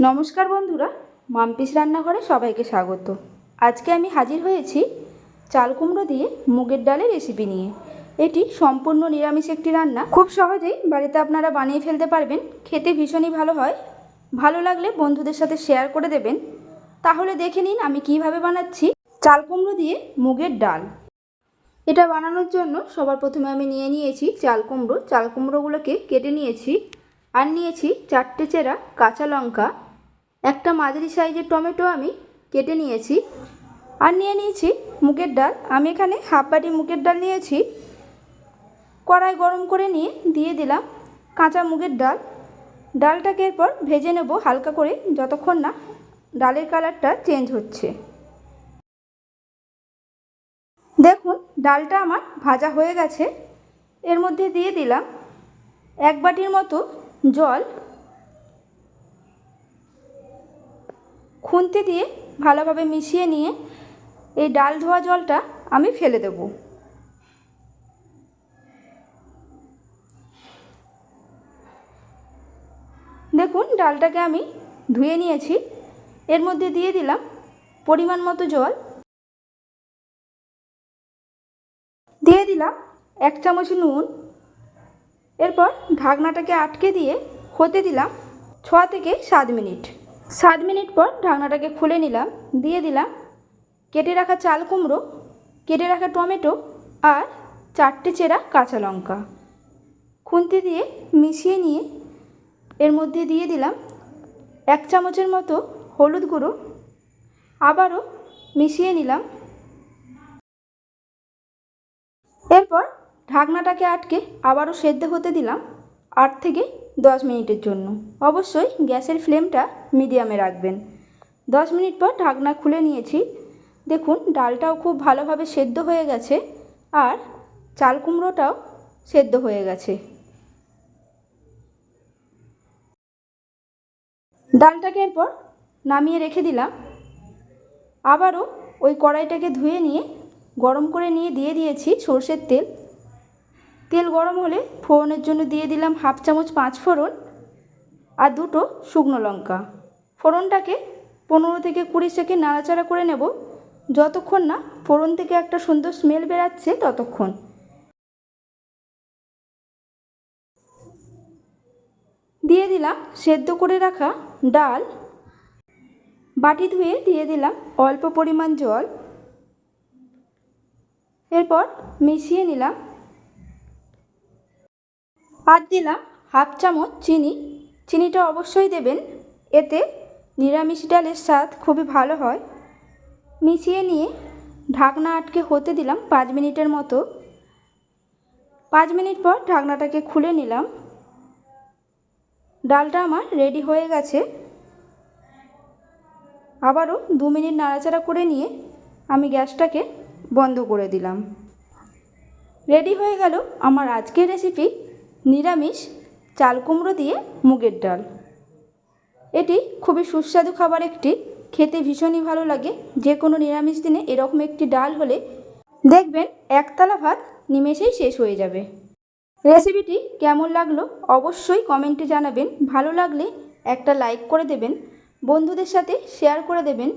নমস্কার বন্ধুরা, মাম্পিস রান্নাঘরে সবাইকে স্বাগত। আজকে আমি হাজির হয়েছি চাল কুমড়ো দিয়ে মুগের ডালের রেসিপি নিয়ে। এটি সম্পূর্ণ নিরামিষ একটি রান্না। খুব সহজেই বাড়িতে আপনারা বানিয়ে ফেলতে পারবেন। খেতে ভীষণই ভালো হয়। ভালো লাগলে বন্ধুদের সাথে শেয়ার করে দেবেন। তাহলে দেখে নিন আমি কীভাবে বানাচ্ছি চাল কুমড়ো দিয়ে মুগের ডাল। এটা বানানোর জন্য সবার প্রথমে আমি নিয়ে নিয়েছি চাল কুমড়ো। চাল কুমড়োগুলোকে কেটে নিয়েছি। আর নিয়েছি চারটে চেরা কাঁচা লঙ্কা। একটা মাঝারি সাইজের টমেটো আমি কেটে নিয়েছি আর নিয়ে নিয়েছি মুগের ডাল। আমি এখানে হাফ বাটি মুগের ডাল নিয়েছি। কড়াই গরম করে নিয়ে দিয়ে দিলাম কাঁচা মুগের ডাল। ডালটাকে এরপর ভেজে নেব হালকা করে, যতক্ষণ না ডালের কালারটা চেঞ্জ হচ্ছে। দেখুন, ডালটা আমার ভাজা হয়ে গেছে। এর মধ্যে দিয়ে দিলাম এক বাটির মতো জল খুন্তি দিয়ে ভালোভাবে মিশিয়ে নিয়ে এই ডাল ধোয়া জলটা আমি ফেলে দেব। দেখুন, ডালটাকে আমি ধুয়ে নিয়েছি। এর মধ্যে দিয়ে দিলাম পরিমাণ মতো জল। দিয়ে দিলাম এক চামচ নুন। এরপর ঢাকনাটাকে আটকে দিয়ে হতে দিলাম ছ থেকে সাত মিনিট। সাত মিনিট পর ঢাকনাটাকে খুলে নিলাম, দিয়ে দিলাম কেটে রাখা চাল কুমড়ো, কেটে রাখা টমেটো আর চারটে চেরা কাঁচা লঙ্কা। খুন্তি দিয়ে মিশিয়ে নিয়ে এর মধ্যে দিয়ে দিলাম এক চামচের মতো হলুদ গুঁড়ো। আবারও মিশিয়ে নিলাম। এরপর ঢাকনাটাকে আটকে আবারও সেদ্ধ হতে দিলাম আট থেকে দশ মিনিটের জন্য। অবশ্যই গ্যাসের ফ্লেমটা মিডিয়ামে রাখবেন। দশ মিনিট পর ঢাকনা খুলে নিয়েছি। দেখুন, ডালটাও খুব ভালোভাবে সেদ্ধ হয়ে গেছে আর চাল কুমড়োটাও সেদ্ধ হয়ে গেছে। ডালটাকে এরপর নামিয়ে রেখে দিলাম। আবারও ওই কড়াইটাকে ধুয়ে নিয়ে গরম করে নিয়ে দিয়ে দিয়েছি সর্ষের তেল। তেল গরম হলে ফোড়নের জন্য দিয়ে দিলাম হাফ চামচ পাঁচ ফোড়ন আর দুটো শুকনো লঙ্কা। ফোড়নটাকে পনেরো থেকে কুড়ি সেকেন্ড নাড়াচাড়া করে নেব। যতক্ষণ না ফোড়ন থেকে একটা সুন্দর স্মেল বেরাচ্ছে ততক্ষণ। দিয়ে দিলাম সেদ্ধ করে রাখা ডাল। বাটি ধুয়ে দিয়ে দিলাম অল্প পরিমাণ জল। এরপর মিশিয়ে নিলাম আর দিলাম হাফ চামচ চিনি। চিনিটা অবশ্যই দেবেন। এতে নিরামিষ ডালের স্বাদ খুবই ভালো হয়। মিশিয়ে নিয়ে ঢাকনা আটকে হতে দিলাম পাঁচ মিনিটের মতো। পাঁচ মিনিট পর ঢাকনাটাকে খুলে নিলাম। ডালটা আমার রেডি হয়ে গেছে। আবারও দু মিনিট নাড়াচাড়া করে নিয়ে আমি গ্যাসটাকে বন্ধ করে দিলাম। রেডি হয়ে গেল আমার আজকের রেসিপি। নিরামিষ চাল কুমড়ো দিয়ে মুগের ডাল। এটি খুবই সুস্বাদু খাবার একটি। খেতে ভীষণই ভালো লাগে। যে কোনো নিরামিষ দিনে এরকম একটি ডাল হলে দেখবেন একতলা ভাত নিমেষেই শেষ হয়ে যাবে। রেসিপিটি কেমন লাগল অবশ্যই কমেন্টে জানাবেন। ভালো লাগলে একটা লাইক করে দেবেন, বন্ধুদের সাথে শেয়ার করে দেবেন।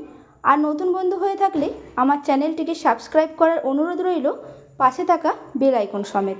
আর নতুন বন্ধু হয়ে থাকলে আমার চ্যানেলটিকে সাবস্ক্রাইব করার অনুরোধ রইল পাশে থাকা বেল আইকন সমেত।